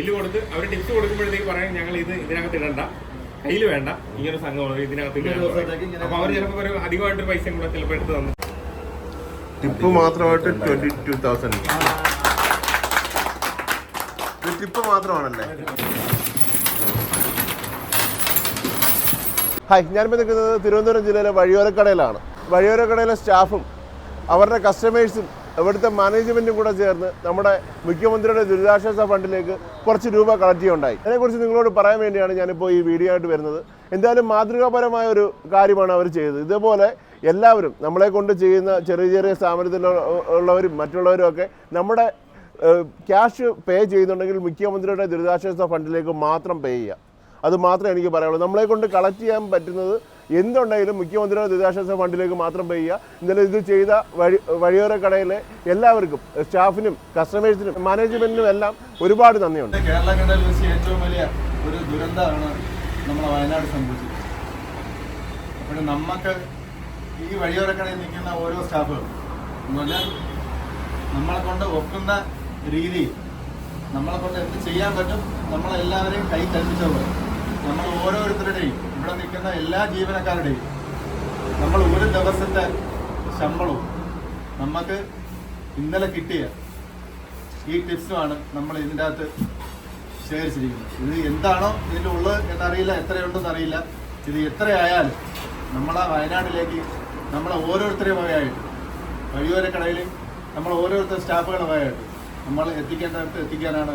Bill കൊടുത്ത് അവർ tips കൊടുക്കുമ്പോഴത്തേക്ക് പറയും ഞങ്ങൾ ഇത് ഇതിനകത്ത് ഇടണ്ട. കയ്യിൽ വേണ്ട. ഇങ്ങനെ സംഘം ഇതിനകത്ത് അപ്പൊ അവർ ചിലപ്പോൾ ഒരു അധികമായിട്ട് പൈസ കൂടെ ചിലപ്പോൾ എടുത്ത് തന്നു. ടിപ്പ് മാത്രമായിട്ട് ട്വന്റി ടു തൗസൻഡ് ടിപ്പ് മാത്രമാണല്ലേ? ഹായ് ഞാനിപ്പോൾ നിൽക്കുന്നത് തിരുവനന്തപുരം ജില്ലയിലെ വഴിയോരക്കടയിലാണ്. വഴിയോരക്കടയിലെ സ്റ്റാഫും അവരുടെ കസ്റ്റമേഴ്സും ഇവിടുത്തെ മാനേജ്മെന്റും കൂടെ ചേർന്ന് നമ്മുടെ മുഖ്യമന്ത്രിയുടെ ദുരിതാശ്വാസ ഫണ്ടിലേക്ക് കുറച്ച് രൂപ കളക്ട് ചെയ്യുണ്ടായി അതിനെക്കുറിച്ച് നിങ്ങളോട് പറയാൻ വേണ്ടിയാണ് ഞാനിപ്പോൾ ഈ വീഡിയോ ആയിട്ട് വരുന്നത്. എന്തായാലും മാതൃകാപരമായ ഒരു കാര്യമാണ് അവർ ചെയ്തത്. ഇതുപോലെ എല്ലാവരും നമ്മളെ കൊണ്ട് ചെയ്യുന്ന ചെറിയ ചെറിയ സ്ഥാപനത്തിൽ ഉള്ളവരും മറ്റുള്ളവരും ഒക്കെ നമ്മുടെ ക്യാഷ് പേ ചെയ്യുന്നുണ്ടെങ്കിൽ മുഖ്യമന്ത്രിയുടെ ദുരിതാശ്വാസ ഫണ്ടിലേക്ക് മാത്രം പേ ചെയ്യുക. അത് മാത്രമേ എനിക്ക് പറയാനുള്ളൂ. നമ്മളെ കൊണ്ട് കളക്ട് ചെയ്യാൻ പറ്റുന്നത് എന്തുണ്ടെങ്കിലും മുഖ്യമന്ത്രിയുടെ ദുരിതാശ്വാസ ഫണ്ടിലേക്ക് മാത്രം പേ ഇന്നലെ ഇത് ചെയ്ത വഴി വഴിയോര കടയിലെ എല്ലാവർക്കും സ്റ്റാഫിനും കസ്റ്റമേഴ്സിനും മാനേജ്മെന്റിനും എല്ലാം ഒരുപാട് നന്ദിയുണ്ട്. കേരള കടയിൽ വെച്ച് ഏറ്റവും വലിയ ഒരു ദുരന്തമാണ് നമ്മുടെ വയനാട് സംഭവിച്ചത് അപ്പോൾ നമുക്ക് ഈ വഴിയോരക്കടയിൽ നിൽക്കുന്ന ഓരോ സ്റ്റാഫുകളും എന്ന് പറഞ്ഞാൽ നമ്മളെ കൊണ്ട് ഒക്കുന്ന രീതി നമ്മളെ കൊണ്ട് എന്ത് ചെയ്യാൻ പറ്റും നമ്മളെല്ലാവരെയും കൈ കൽപ്പിച്ചത് നമ്മൾ ഓരോരുത്തരുടെയും ഇവിടെ നിൽക്കുന്ന എല്ലാ ജീവനക്കാരുടെയും നമ്മൾ ഒരു ദിവസത്തെ ശമ്പളവും നമുക്ക് ഇന്നലെ കിട്ടിയ ഈ ടിപ്സുമാണ് നമ്മൾ ഇതിന്റെ അകത്ത് ശേഖരിച്ചിരിക്കുന്നത് ഇത് എന്താണോ ഇതിന്റെ ഉള്ളത് എന്നറിയില്ല എത്രയുണ്ടെന്ന് അറിയില്ല. ഇത് എത്രയായാലും നമ്മളാ വയനാട്ടിലേക്ക് നമ്മളെ ഓരോരുത്തരെയും വകയായിട്ട് വഴിയോരക്കടയിൽ നമ്മൾ ഓരോരുത്തർ സ്റ്റാഫുകളെ വകയായിട്ട് നമ്മൾ എത്തിക്കേണ്ടടുത്ത് എത്തിക്കാനാണ്.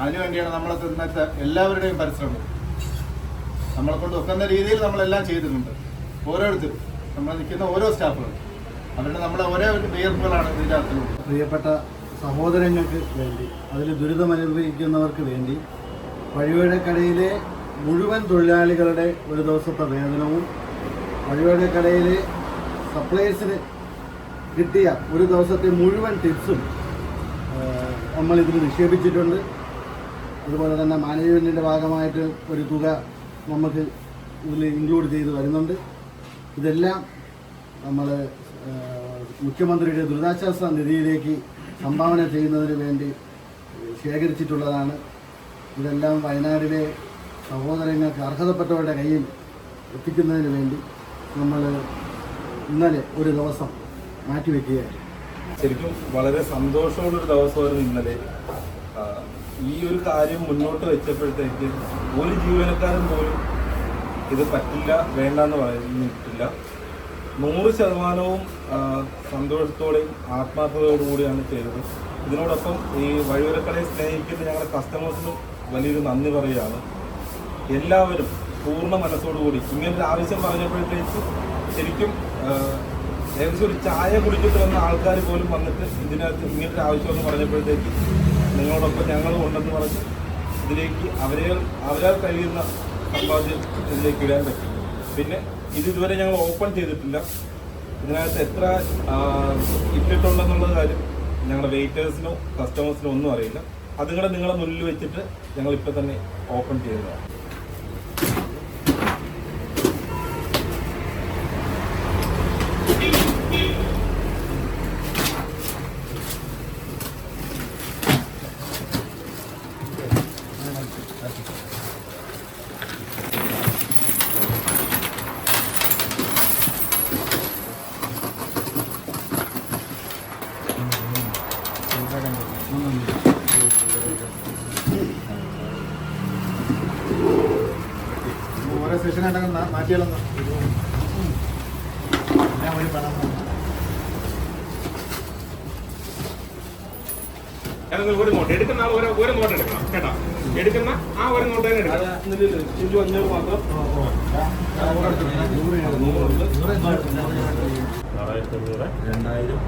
അതിനുവേണ്ടിയാണ് നമ്മളെ എല്ലാവരുടെയും പരിശ്രമം. നമ്മളെ കൊണ്ട് ഒക്കുന്ന രീതിയിൽ നമ്മളെല്ലാം ചെയ്തിട്ടുണ്ട്. ഓരോരുത്തരും. നമ്മൾ നിൽക്കുന്ന ഓരോ സ്റ്റാഫുകളും. അവരുടെ നമ്മളെ ഓരോ വിയർപ്പുകളാണ് ഇതിന്റെ അകത്തുള്ളത്. പ്രിയപ്പെട്ട സഹോദരങ്ങൾക്ക് വേണ്ടി അതിൽ ദുരിതമനുഭവിക്കുന്നവർക്ക് വേണ്ടി വഴിവഴക്കടയിലെ മുഴുവൻ തൊഴിലാളികളുടെ ഒരു ദിവസത്തെ വേതനവും വഴിവേടക്കടയിലെ സപ്ലൈസിന് കിട്ടിയ ഒരു ദിവസത്തെ മുഴുവൻ ടിപ്സും നമ്മൾ നിക്ഷേപിച്ചിട്ടുണ്ട്. അതുപോലെ തന്നെ മാനേജ്മെന്റിന്റെ ഭാഗമായിട്ട് ഒരു തുക നമുക്ക് ഇതിൽ ഇൻക്ലൂഡ് ചെയ്ത് വരുന്നുണ്ട്. ഇതെല്ലാം നമ്മൾ മുഖ്യമന്ത്രിയുടെ ദുരിതാശ്വാസ നിധിയിലേക്ക് സംഭാവന ചെയ്യുന്നതിന് വേണ്ടി ശേഖരിച്ചിട്ടുള്ളതാണ്. ഇതെല്ലാം വയനാടിലെ സഹോദരങ്ങൾക്ക് അർഹതപ്പെട്ടവരുടെ കയ്യിൽ എത്തിക്കുന്നതിന് വേണ്ടി നമ്മൾ ഇന്നലെ ഒരു ദിവസം മാറ്റിവെക്കുകയായിരുന്നു. ശരിക്കും വളരെ സന്തോഷമുള്ളൊരു ദിവസമായിരുന്നു ഇന്നലെ. ഈ ഒരു കാര്യം മുന്നോട്ട് വെച്ചപ്പോഴത്തേക്ക് ഒരു ജീവനക്കാരൻ പോലും ഇത് പറ്റില്ല വേണ്ട എന്ന് പറഞ്ഞിട്ടില്ല. നൂറ് ശതമാനവും സന്തോഷത്തോടെയും ആത്മാർത്ഥതയോടുകൂടിയാണ് ചെയ്തത്. ഇതിനോടൊപ്പം ഈ വഴിയോരക്കടയെ സ്നേഹിക്കുന്ന ഞങ്ങളുടെ കസ്റ്റമേഴ്സിനും വലിയൊരു നന്ദി പറയുകയാണ്. എല്ലാവരും പൂർണ മനസ്സോടുകൂടി ഇങ്ങനൊരു ആവശ്യം പറഞ്ഞപ്പോഴത്തേക്ക് ശരിക്കും ഏകദേശം ഒരു ചായ കുടിച്ചിട്ട് വന്ന ആൾക്കാർ പോലും വന്നിട്ട് ഇതിനകത്ത് ഇങ്ങനൊരു ആവശ്യമെന്ന് പറഞ്ഞപ്പോഴത്തേക്ക് നിങ്ങളോടൊപ്പം ഞങ്ങൾ ഉണ്ടെന്ന് പറഞ്ഞ് ഇതിലേക്ക് അവരെ അവരാൽ കഴിയുന്ന സമ്പാദ്യം ഇതിലേക്ക് ഇടാൻ പറ്റും. പിന്നെ ഇത് ഇതുവരെ ഞങ്ങൾ ഓപ്പൺ ചെയ്തിട്ടില്ല. ഇതിനകത്ത് എത്ര ഇട്ടിട്ടുണ്ടെന്നുള്ള കാര്യം ഞങ്ങളുടെ വെയിറ്റേഴ്സിനോ കസ്റ്റമേഴ്സിനോ ഒന്നും അറിയില്ല. അതും കൂടെ നിങ്ങളെ മുന്നിൽ വെച്ചിട്ട് ഞങ്ങൾ ഇപ്പം തന്നെ ഓപ്പൺ ചെയ്യുന്നതാണ് ഓരോ സെഷൻ മാറ്റിയാലൊന്ന് ഞാൻ വഴി പണം ഞാൻ നിങ്ങൾ ഒരു നോട്ട് എടുക്കുന്ന ആൾ ഒരു ഒരു നോട്ട് എടുക്കണം കേട്ടോ? എടുക്കുന്ന ആ ഒരു നോട്ട് തന്നെ എടുക്കണം. അഞ്ഞൂറ് മാത്രം. ആറായിരത്തി അഞ്ഞൂറ് രണ്ടായിരം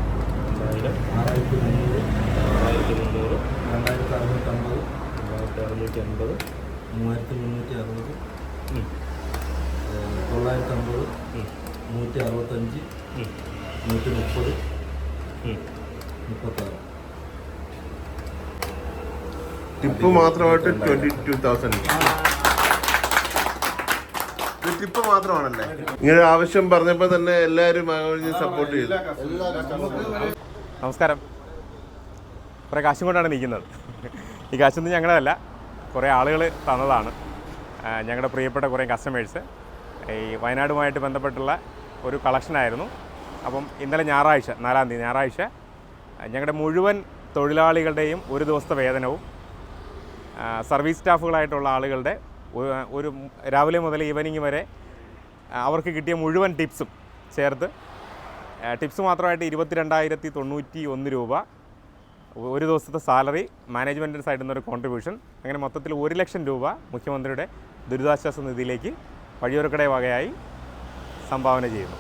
രണ്ടായിരം ആറായിരത്തി മുന്നൂറ് ആറായിരത്തി മുന്നൂറ് രണ്ടായിരത്തി അറുന്നൂറ്റമ്പത് രണ്ടായിരത്തി അറുന്നൂറ്റി അമ്പത് മൂവായിരത്തി മുന്നൂറ്റി അറുപത് തൊള്ളായിരത്തി അമ്പത്. നൂറ്റി അറുപത്തഞ്ച്. നൂറ്റി മുപ്പത്. മുപ്പത്താറ്. ടിപ്പ് മാത്രമായിട്ട് ട്വന്റി ടു തൗസൻഡ്. ടിപ്പ് മാത്രമാണല്ലേ? ഇങ്ങനെ ആവശ്യം പറഞ്ഞപ്പോൾ തന്നെ എല്ലാവരും സപ്പോർട്ട് ചെയ്തു. നമസ്കാരം. പ്രകാശം കാശും കൊണ്ടാണ് നിൽക്കുന്നത്. ഈ കാശൊന്നും ഞങ്ങളതല്ല. കുറേ ആളുകൾ തന്നതാണ്. ഞങ്ങളുടെ പ്രിയപ്പെട്ട കുറേ കസ്റ്റമേഴ്സ് ഈ വയനാടുമായിട്ട് ബന്ധപ്പെട്ടുള്ള ഒരു കളക്ഷനായിരുന്നു. അപ്പം ഇന്നലെ ഞായറാഴ്ച നാലാം തീയതി ഞായറാഴ്ച ഞങ്ങളുടെ മുഴുവൻ തൊഴിലാളികളുടെയും ഒരു ദിവസത്തെ വേതനവും സർവീസ് സ്റ്റാഫുകളായിട്ടുള്ള ആളുകളുടെ ഒരു രാവിലെ മുതൽ ഈവനിങ് വരെ അവർക്ക് കിട്ടിയ മുഴുവൻ ടിപ്സും ചേർത്ത് ടിപ്സ് മാത്രമായിട്ട് ഇരുപത്തിരണ്ടായിരത്തി തൊണ്ണൂറ്റി ഒന്ന് രൂപ ഒരു ദിവസത്തെ സാലറി മാനേജ്മെന്റിന്റെ സൈഡിൽ നിന്നൊരു കോൺട്രിബ്യൂഷൻ അങ്ങനെ മൊത്തത്തിൽ ഒരു ലക്ഷം രൂപ മുഖ്യമന്ത്രിയുടെ ദുരിതാശ്വാസ നിധിയിലേക്ക് വഴിയോരക്കട വകയായി സംഭാവന ചെയ്യുന്നു.